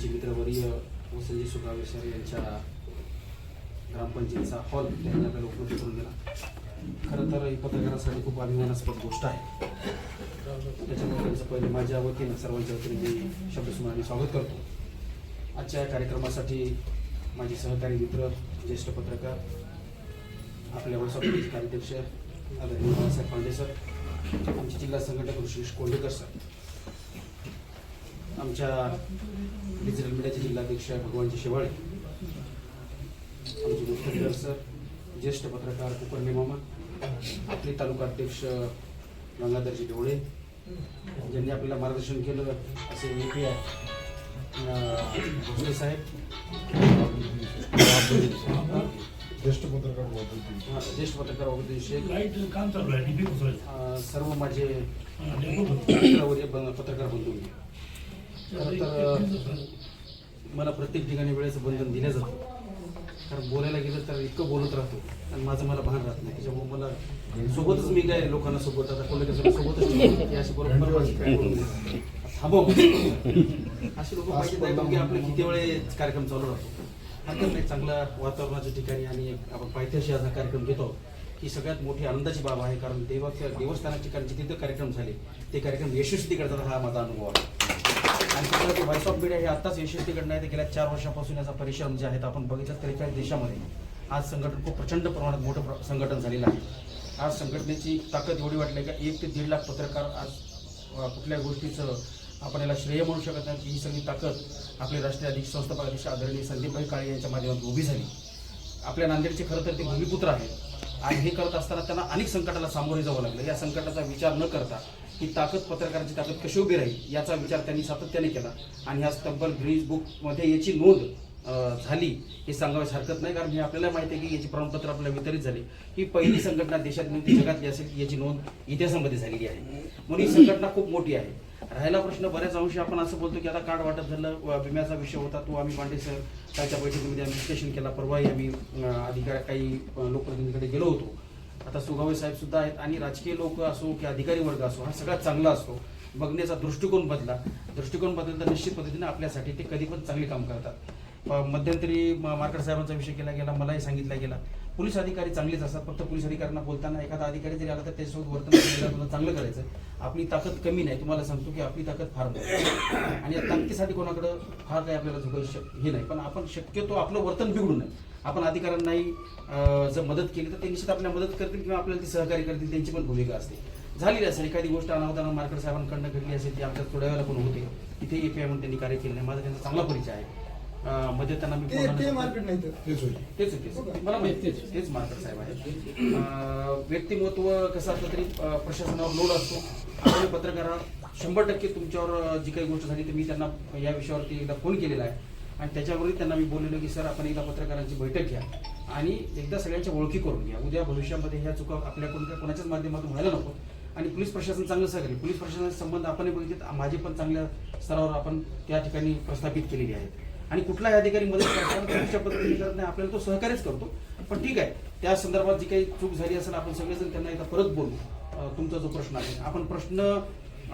आमचे मित्रवर्य वसंतजी सुगावे सर यांच्या ग्रामपंचायतीचा हॉल त्यांनी आपल्याला उपलब्ध करून दिला. खरं तर ही पत्रकारासाठी खूप अभिमानास्पद गोष्ट आहे. त्याच्यामुळे त्यांचं पहिले माझ्या वतीनं सर्वांच्या वतीने मी शब्दसुमन मी स्वागत करतो. आजच्या या कार्यक्रमासाठी माझे सहकारी मित्र ज्येष्ठ पत्रकार आपल्या व्हॉट्सअप कार्याध्यक्ष आदरणीय बाळासाहेब पांडे सर आमचे जिल्हा संघटक ऋषिकेश कोल्हेकर सर आमच्या डिजिटल मीडियाचे जिल्हाध्यक्ष भगवानजी शेवाळे. आमचे मुख्यमंत्री सर ज्येष्ठ पत्रकार कुकर्णे मामा आपले तालुका अध्यक्ष गंगाधरजी ढोळे ज्यांनी आपल्याला मार्गदर्शन केलं असे ए पी आय भोसले साहेब. ज्येष्ठ पत्रकार ज्येष्ठ पत्रकार वगैरे सर्व माझे पत्रकार बंधू खरं तर मला प्रत्येक ठिकाणी वेळेचं बंधन दिलं जातं. कारण बोलायला गेलं तर इतकं बोलत राहतो. आणि माझं मला भान राहत नाही. त्याच्यामुळे मला सोबतच मी काय लोकांना सोबत आता कोणी कसं सोबतच अशी बरोबर. थांबव अशी लोक पाहिजे नाही कारण की आपले किती वेळेस कार्यक्रम चालू राहतो. हरकत नाही. चांगल्या वातावरणाच्या ठिकाणी आणि आपण पायथ्याशी असा कार्यक्रम घेतो ही सगळ्यात मोठी आनंदाची बाब आहे. कारण देवाच्या देवस्थानाच्या ठिकाणी जिथे कार्यक्रम झाले ते कार्यक्रम यशस्वी करतात हा माझा अनुभव आहे. आणि त्यामुळे ते व्हॉइस ऑफ मीडिया हे आत्ताच यशस्वी करणं आहे. ते गेल्या चार वर्षापासून याचा परिश्रम जे आहेत. आपण बघितलं त्रेचाळीस देशामध्ये आज संघटन खूप प्रचंड प्रमाणात मोठं प्र- संघटन झालेलं आहे. आज संघटनेची ताकद एवढी वाटली का एक ते दीड लाख पत्रकार आज कुठल्या गोष्टीचं आपण याला श्रेय म्हणू शकत नाही. की ही सगळी ताकद आपले राष्ट्रीय अध्यक्ष संस्थापक अध्यक्ष आदरणीय संदीपभाई काळे यांच्या माध्यमातून उभी झाली. आपल्या नांदेडचे खरं तर ते भूमिपुत्र आहेत. आणि हे करत असताना त्यांना अनेक संकटाला सामोरे जावं लागलं. या संकटाचा विचार न करता ही ताकद पत्रकाराची ताकद कशी उभी राहील याचा विचार त्यांनी सातत्याने केला. आणि ह्या तब्बल ग्रीज बुकमध्ये याची नोंद झाली हे सांगाव्यास हरकत नाही. कारण हे आपल्याला माहिती आहे की याची प्रमाणपत्र आपल्याला वितरित झाली. ही पहिली संघटना देशात नव्हे जगातली असेल याची नोंद इतिहासामध्ये झालेली आहे. म्हणून ही संघटना खूप मोठी आहे. राहिला प्रश्न बऱ्याच अंशी आपण असं बोलतो की आता कार्ड वाटप झालं विम्याचा विषय होता तो आम्ही पांडे सर कालच्या बैठकीमध्ये आम्ही विश्लेषण केला. परवाही आम्ही अधिकार काही लोकप्रतिनिधीकडे गेलो होतो. आता सुगावे साहेब सुद्धा आहेत आणि राजकीय लोक असो की अधिकारी वर्ग असो हा सगळ्यात चांगला असतो. बघण्याचा दृष्टिकोन बदला. दृष्टिकोन बदलता तर निश्चित पद्धतीने आपल्यासाठी ते कधी पण चांगले काम करतात. मध्यंतरी म- मार्केट साहेबांचा विषय केला गेला मलाही सांगितला गेला. पोलीस अधिकारी चांगलेच असतात फक्त पोलीस अधिकाऱ्यांना बोलताना एखादा अधिकारी जरी आला तर त्याच्यासोबत वर्तन तुला चांगलं करायचं. आपली ताकद कमी नाही तुम्हाला सांगतो की आपली ताकद फार मोठी आणि या ताकदीसाठी कोणाकडं फार काही आपल्याला झुकायचं शक- हे नाही. पण आपण शक्यतो आपलं वर्तन बिघडू नये. आपण अधिकाऱ्यांनाही अं, जर मदत केली तर ते निश्चित आपल्याला मदत करतील किंवा आपल्याला ती सहकार्य करतील त्यांची पण भूमिका असते. झालेली असेल एखादी गोष्ट अनावताना मार्केट साहेबांकडनं घडली असेल ती आमच्या थोड्या वेळेला पण होते. तिथे एपीआय म्हणून त्यांनी कार्य केलं नाही. माझा त्यांचा चांगला परिचय आहे. मध्ये त्यांना मी तेच होईल. तेच आहे, तेच आहे. मला माहिती आहे, तेच. तेच मार्केट साहेब आहेत. अं, व्यक्तिमत्व कसं असलं तरी प्रशासनावर लोड असतो. आपण पत्रकार शंभर टक्के तुमच्यावर जी काही गोष्ट झाली तर मी त्यांना या विषयावरती एकदा फोन केलेला आहे. आणि त्याच्यावरही त्यांना मी बोललेलो की सर आपण एकदा पत्रकारांची बैठक घ्या आणि एकदा सगळ्यांच्या ओळखी करून घ्या. उद्या भविष्यामध्ये ह्या चुका आपल्याकडून काय कोणाच्याच माध्यमातून व्हायला नको. आणि पोलीस प्रशासन चांगलं सहकार्य पोलीस प्रशासनाचे संबंध आपणही बघितले माझे पण चांगल्या स्तरावर आपण त्या ठिकाणी प्रस्थापित केलेले आहेत. आणि कुठलाही अधिकारी मदत करताना पद्धतीने करत नाही आपल्याला तो सहकार्यच करतो. पण ठीक आहे त्या संदर्भात जी काही चूक झाली असेल आपण सगळेजण त्यांना एकदा परत बोलू. तुमचा जो प्रश्न आहे. आपण प्रश्न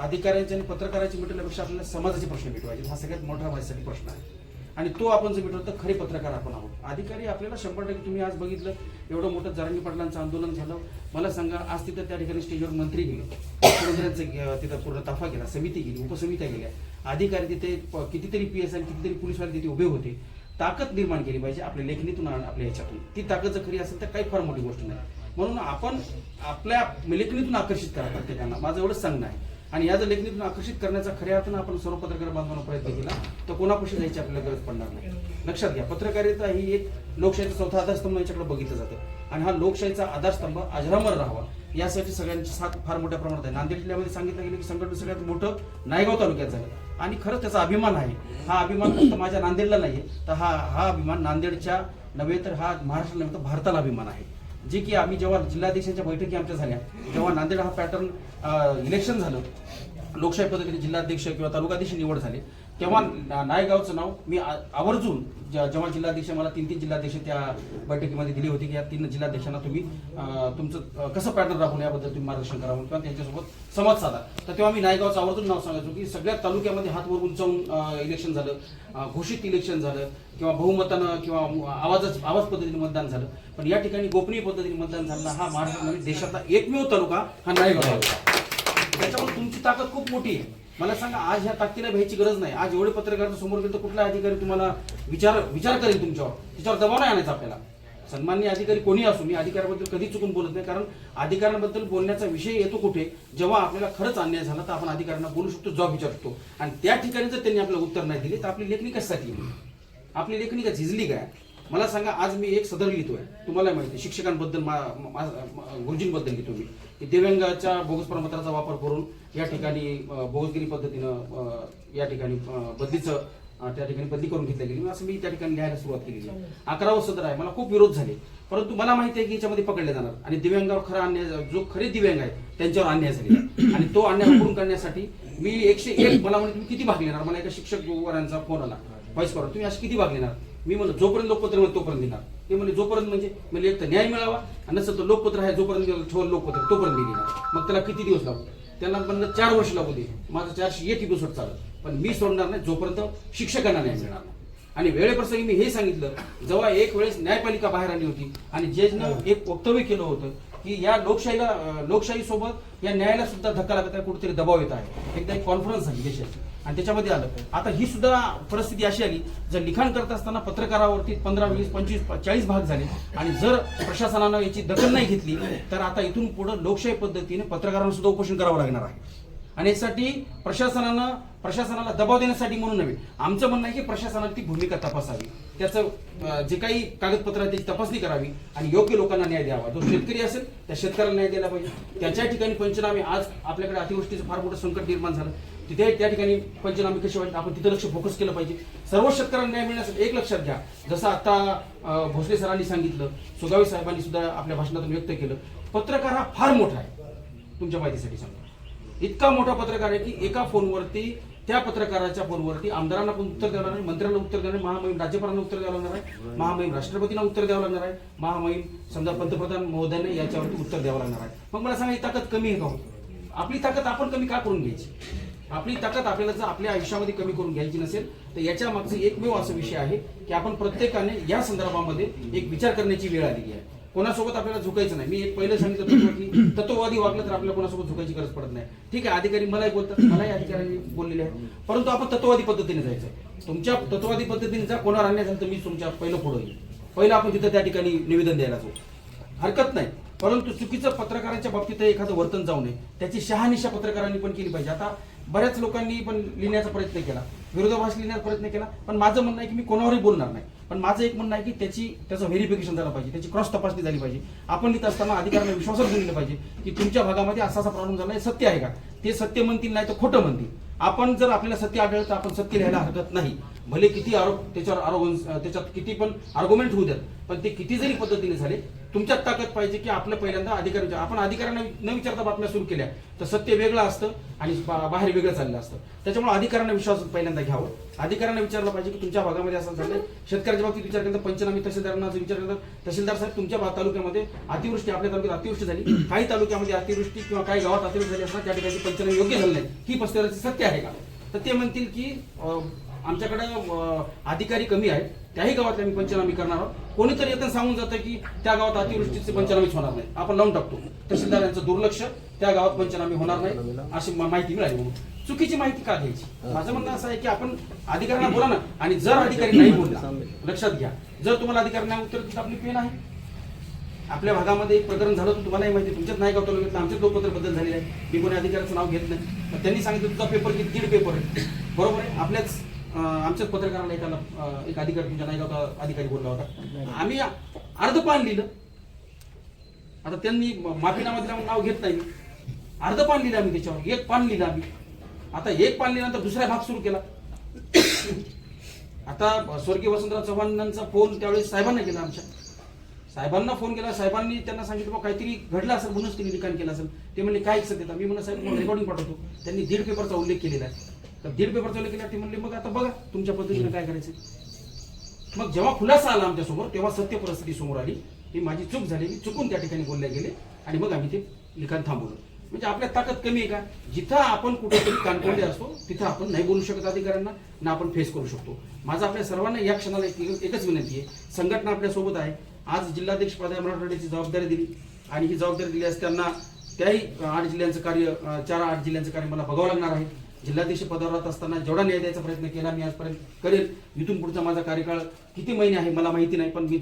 अधिकाऱ्यांचे आणि पत्रकारांचे मिटवल्यापेक्षा आपल्याला समाजाचे प्रश्न मिटवायचे. हा सगळ्यात मोठा माझ्यासाठी प्रश्न आहे. आणि तो आपण जर मिटवतो तर खरे पत्रकार आपण आहोत. अधिकारी आपल्याला शंभर टक्के तुम्ही आज बघितलं एवढं मोठं जरांगी पाटलांचं आंदोलन झालं. मला सांगा आज तिथं त्या ठिकाणी स्टेजवर मंत्री गेले. मुख्यमंत्र्यांचं तिथं पूर्ण ताफा केला समिती गेली उपसमित्या गेल्या. अधिकारी तिथे कितीतरी पी एस आणि कितीतरी पोलीसवाले तिथे उभे होते. ताकद निर्माण केली पाहिजे आपल्या लेखणीतून आपल्या याच्यातून. ती ताकद जर खरी असेल तर काही फार मोठी गोष्ट नाही. म्हणून आपण आपल्या लेखणीतून आकर्षित करा प्रत्येकांना. माझं एवढंच सांगणं आहे. आणि या जर लेखणीतून आकर्षित करण्याचा खऱ्या अर्थानं आपण सर्व पत्रकार बांधवांना प्रयत्न केला तर कोणापाशी जायची आपल्याला गरज पडणार नाही. लक्षात घ्या पत्रकारिता ही एक लोकशाहीचा चौथा आधारस्तंभ याच्याकडे बघितलं जातं. आणि हा लोकशाहीचा आधारस्तंभ अजरामर राहावा यासाठी सगळ्यांची साथ फार मोठ्या प्रमाणात आहे. नांदेड जिल्ह्यामध्ये सांगितलं गेलं की संघटन सगळ्यात मोठं नायगाव तालुक्यात झालं. आणि खरंच त्याचा अभिमान आहे. हा अभिमान फक्त माझ्या नांदेडला नाहीये तर हा हा अभिमान नांदेडच्या नव्हे तर हा महाराष्ट्र नव्हे तर भारताला अभिमान आहे. जे की आम्ही जेव्हा जिल्हाध्यक्षांच्या बैठकी आमच्या झाल्या तेव्हा नांदेड हा पॅटर्न इलेक्शन झालं लोकशाही पद्धतीने जिल्हाध्यक्ष किंवा तालुकाध्यक्ष निवड झाले तेव्हा नायगावचं नाव मी आ- आवर्जून जेव्हा जिल्हाध्यक्ष मला तीन तीन जिल्हाध्यक्ष त्या बैठकीमध्ये दिली होती की या तीन जिल्हाध्यक्षांना तुम्ही तुमचं कसं पॅटर्न राखून याबद्दल तुम्ही मार्गदर्शन करावं किंवा त्यांच्यासोबत संवाद साधा. तर तेव्हा मी नायगावचं आवर्जून नाव सांगायचो की सगळ्या तालुक्यामध्ये हात वर उंचावून इलेक्शन झालं घोषित इलेक्शन झालं किंवा बहुमतानं किंवा आवाजच आवाज पद्धतीने मतदान झालं. पण या ठिकाणी गोपनीय पद्धतीने मतदान झालं हा महाराष्ट्रामध्ये म्हणजे देशातला एकमेव तालुका हा नायगाव. तालुका त्याच्यामुळे तुमची ताकद खूप मोठी आहे. मला सांगा आज ह्या ताकदीला भ्यायची गरज नाही. आज एवढे पत्रकार समोर गेले तर कुठला अधिकारी तुम्हाला विचार विचार करेल तुमच्यावर? त्याच्यावर दबाव नाही आणायचा आपल्याला. सन्मान्य अधिकारी कोणी असू मी अधिकाऱ्याबद्दल कधी चुकून बोलत नाही कारण अधिकाऱ्यांबद्दल बोलण्याचा विषय येतो कुठे जेव्हा आपल्याला खरंच अन्याय झाला तर आपण अधिकाऱ्यांना बोलू शकतो जॉब विचारतो. आणि त्या ठिकाणी जर त्यांनी आपल्याला उत्तर नाही दिले तर आपली लेखणी कशासाठी आपली लेखणी का झिजली काय? मला सांगा आज मी एक सदर लिहितोय. तुम्हाला माहिती आहे, शिक्षकांबद्दल मा- मा- गुरुजींबद्दल लिहितो मी. की दिव्यांगाच्या बोगस प्रमाणाचा वापर करून या ठिकाणी बोगसगिरी पद्धतीनं या ठिकाणी बदलीचं त्या ठिकाणी बदली करून घेतली गेली. असं मी त्या ठिकाणी लिहायला सुरुवात केली. अकरावं सत्र आहे. मला खूप विरोध झाले. परंतु मला माहिती आहे की याच्यामध्ये पकडले जाणार. आणि दिव्यांगावर खरा अन्याय जो खरे दिव्यांग आहे त्यांच्यावर अन्याय झाले आणि तो अन्याय उकरून करण्यासाठी मी एकशे एक मला म्हणजे तुम्ही किती भाग घेणार? मला एका शिक्षक वरांचा फोन आला. व्हॉइस कॉल तुम्ही असे किती भाग घेणार? मी म्हणलं जोपर्यंत लोकपत्र तोपर्यंत देणार ते म्हणजे जोपर्यंत म्हणजे म्हणजे एक तर न्याय मिळावा आणि नसं तर लोकपत्र आहे जोपर्यंत ठेवलं लोकपत्र तोपर्यंत मी मग त्याला किती दिवस लागू? त्यांना पण चार वर्ष लागू दे. माझं चारशे एक दिवसात चालत पण मी सोडणार नाही जोपर्यंत शिक्षकांना न्याय मिळणार नाही. आणि वेळेप्रसंगी मी हे सांगितलं जेव्हा एक वेळेस न्यायपालिका बाहेर आली होती आणि जजनं एक वक्तव्य केलं होतं की या लोकशाहीला लोकशाहीसोबत या न्यायाला सुद्धा धक्का लागत आहे कुठेतरी दबाव येत आहे. एकदा एक कॉन्फरन्स झाली देशाची. आणि त्याच्यामध्ये आलं. आता ही सुद्धा परिस्थिती अशी आली जर लिखाण करत असताना पत्रकारावरती पंधरा वीस पंचवीस चाळीस भाग झाले आणि जर प्रशासनानं याची दखल नाही घेतली तर आता इथून पुढे लोकशाही पद्धतीने पत्रकारांना सुद्धा उपोषण करावं लागणार आहे. आणि यासाठी प्रशासनानं प्रशासनाला दबाव देण्यासाठी म्हणून नव्हे आमचं म्हणणं आहे की प्रशासनाची ती भूमिका तपासावी. त्याचं जे काही कागदपत्र आहे त्याची तपासणी करावी आणि योग्य लोकांना न्याय द्यावा. जो शेतकरी असेल त्या शेतकऱ्याला न्याय द्यायला पाहिजे. त्याच्या ठिकाणी पंचनामे आज आपल्याकडे अतिवृष्टीचं फार मोठं संकट निर्माण झालं. तिथे त्या ठिकाणी पंचनामे कसे व्हायचे आपण तिथे लक्ष फोकस केलं पाहिजे. सर्व शेतकऱ्यांना न्याय मिळण्यासाठी एक लक्षात घ्या. जसं आता भोसले सरांनी सांगितलं सुगावी साहेबांनी सुद्धा आपल्या भाषणातून व्यक्त केलं पत्रकार हा फार मोठा आहे. तुमच्या माहितीसाठी सांगतो. इतका मोठा पत्रकार आहे की एका फोनवरती त्या पत्रकाराच्या फोनवरती आमदारांना पण उत्तर द्यावं लागणार आहे? मंत्र्यांना उत्तर द्यावं महामहिम राज्यपालांना उत्तर द्यावं लागणार आहे? महामहिम राष्ट्रपतींना उत्तर द्यावं लागणार आहे? महामहिम समजा पंतप्रधान महोदयांना याच्यावरती उत्तर द्यावं लागणार आहे? मग मला सांगा ही ताकद कमी आहे का हो? आपली ताकद आपण कमी का करून घ्यायची? आपली ताकद आपल्याला जर आपल्या आयुष्यामध्ये कमी करून घ्यायची नसेल तर याच्या मागचा एकमेव असा विषय आहे की आपण प्रत्येकाने या संदर्भामध्ये एक विचार करण्याची वेळ आलेली आहे. कोणासोबत आपल्याला झुकायचं नाही. मी एक पहिलं सांगितलं की तत्ववादी वागलं तर आपल्याला कोणासोबत झुकायची गरज पडत नाही. ठीक आहे अधिकारी मलाही बोलतात मलाही अधिकाऱ्यांनी बोललेले आहे परंतु आपण तत्ववादी पद्धतीने जायचं तुमच्या तत्ववादी पद्धतीने जर कोणावर अन्याय झाला तर मी तुमच्या पहिलं पुढे येईल पहिलं आपण तिथं त्या ठिकाणी निवेदन द्यायला जाऊ. हरकत नाही. परंतु चुकीचं पत्रकारांच्या बाबतीत एखादं वर्तन जाऊ नये. त्याची शहानिशा पत्रकारांनी पण केली पाहिजे. आता बऱ्याच लोकांनी पण लिहिण्याचा प्रयत्न केला. विरोधाभास लिहिण्याचा प्रयत्न केला. पण माझं म्हणणं आहे की मी कोणावरही बोलणार नाही. पण माझं एक म्हणणं आहे की त्याची त्याचं व्हेरिफिकेशन झालं पाहिजे. त्याची क्रॉस तपासणी झाली पाहिजे. आपण लिहित असताना अधिकाऱ्यांना विश्वासात दिलं पाहिजे की तुमच्या भागामध्ये असा असा प्रॉब्लेम झाला सत्य आहे का? ते सत्य म्हणतील नाही तर खोटं म्हणतील. आपण जर आपल्याला सत्य आढळलं तर आपण सत्य लिहायला हरकत नाही. भले किती आरोप त्याच्यावर आरोप त्याच्यात किती पण आर्ग्युमेंट होऊ द्यात पण ते किती जरी पद्धतीने झाले तुमच्यात ताकद पाहिजे की आपलं पहिल्यांदा अधिकारी आपण अधिकाऱ्यांना न विचारता बातम्या सुरू केल्या तर सत्य वेगळं असतं आणि बाहेर वेगळं चाललं असतं. त्याच्यामुळे अधिकाऱ्यांना विश्वास पहिल्यांदा घ्यावं. अधिकाऱ्यांना विचारलं पाहिजे की तुमच्या भागामध्ये असं झालं शेतकऱ्याच्या बाबतीत विचार केला पंचनामे तहसीलदारांना जर विचार केला तहसीलदार साहेब तुमच्या तालुक्यामध्ये अतिवृष्टी आपल्या तालुक्यात अतिवृष्टी झाली. काही तालुक्यामध्ये अतिवृष्टी किंवा काही गावात अतिवृष्टी झाली असतात त्या ठिकाणी पंचनामे योग्य झालं नाही ही पस्तेराची सत्य आहे का? तर ते म्हणतील की आमच्याकडे अधिकारी कमी आहेत. त्याही गावातले आम्ही पंचनामे करणार आहोत. कोणीतरी येतं सांगून जातं की त्या गावात अतिवृष्टीचे पंचनामेच होणार नाही. आपण लावून टाकतो. तहसीलदार यांचं दुर्लक्ष त्या गावात पंचनामे होणार नाही अशी माहिती मिळाली म्हणून. चुकीची माहिती का द्यायची? माझं म्हणणं असं आहे की आपण अधिकाऱ्यांना बोला ना आणि जर अधिकारी नाही बोलला लक्षात घ्या. जर तुम्हाला अधिकाऱ्यांना उत्तर दिलं आपली पेन आहे. आपल्या भागामध्ये एक प्रकरण झालं तर तुम्हालाही माहिती तुमच्याच नाही गाव तालुक्यात आमच्याच लोकपत्र बदल झालेलं आहे मी कोणी अधिकाऱ्याचं नाव घेत नाही. त्यांनी सांगितलं तुझा पेपर किती दीड पेपर आहे. बरोबर आहे? आपल्याच आमच्याच पत्रकाराला एकाला एक अधिकारी तुमच्या नायगावचा अधिकारी बोलला होता. आम्ही अर्ध पान लिहिलं. आता त्यांनी माफीनामा दिला नाव घेत नाही. अर्ध पान लिहिलं आम्ही त्याच्यावर. एक पान लिहिलं आम्ही. आता एक पान लिहिल्यानंतर दुसरा भाग सुरू केला. आता स्वर्गीय वसंतराव चव्हाणांचा फोन त्यावेळेस साहेबांना केला आमच्या. साहेबांना फोन केला. साहेबांनी त्यांना सांगितलं बा काहीतरी घडलं असेल म्हणूनच त्यांनी लिखाण केलं असेल. ते म्हणले काय सत्य मी म्हणलं साहेब रेकॉर्डिंग पाठवतो. त्यांनी दीड पेपरचा उल्लेख केलेला आहे. तर दीड पेपर चालू केला ते म्हणले मग आता बघा तुमच्या पद्धतीने काय करायचं? मग जेव्हा खुलासा आला आमच्यासमोर तेव्हा सत्य परिस्थिती समोर आली. ही माझी चूक झाली. मी चुकून त्या ठिकाणी बोलले गेले आणि मग आम्ही ते लिखाण थांबवलं. म्हणजे आपल्या ताकद कमी आहे का? जिथं आपण कुठेतरी कानकोंडे असतो तिथं आपण नाही बोलू शकत अधिकाऱ्यांना ना आपण फेस करू शकतो. माझं आपल्या सर्वांना या क्षणाला एक- एकच विनंती आहे. संघटना आपल्यासोबत आहे. आज जिल्हाध्यक्ष पदा मराठवाड्याची जबाबदारी दिली आणि ही जबाबदारी दिली असताना त्याही आठ जिल्ह्यांचं कार्य चार आठ जिल्ह्यांचं कार्य मला बघावं लागणार आहे. जिल्हाध्यक्ष पदावर राहत असताना जेवढा न्याय द्यायचा प्रयत्न केला मी आजपर्यंत करेल. इथून पुढचा माझा कार्यकाळ किती महिने आहे मला माहिती नाही पण मी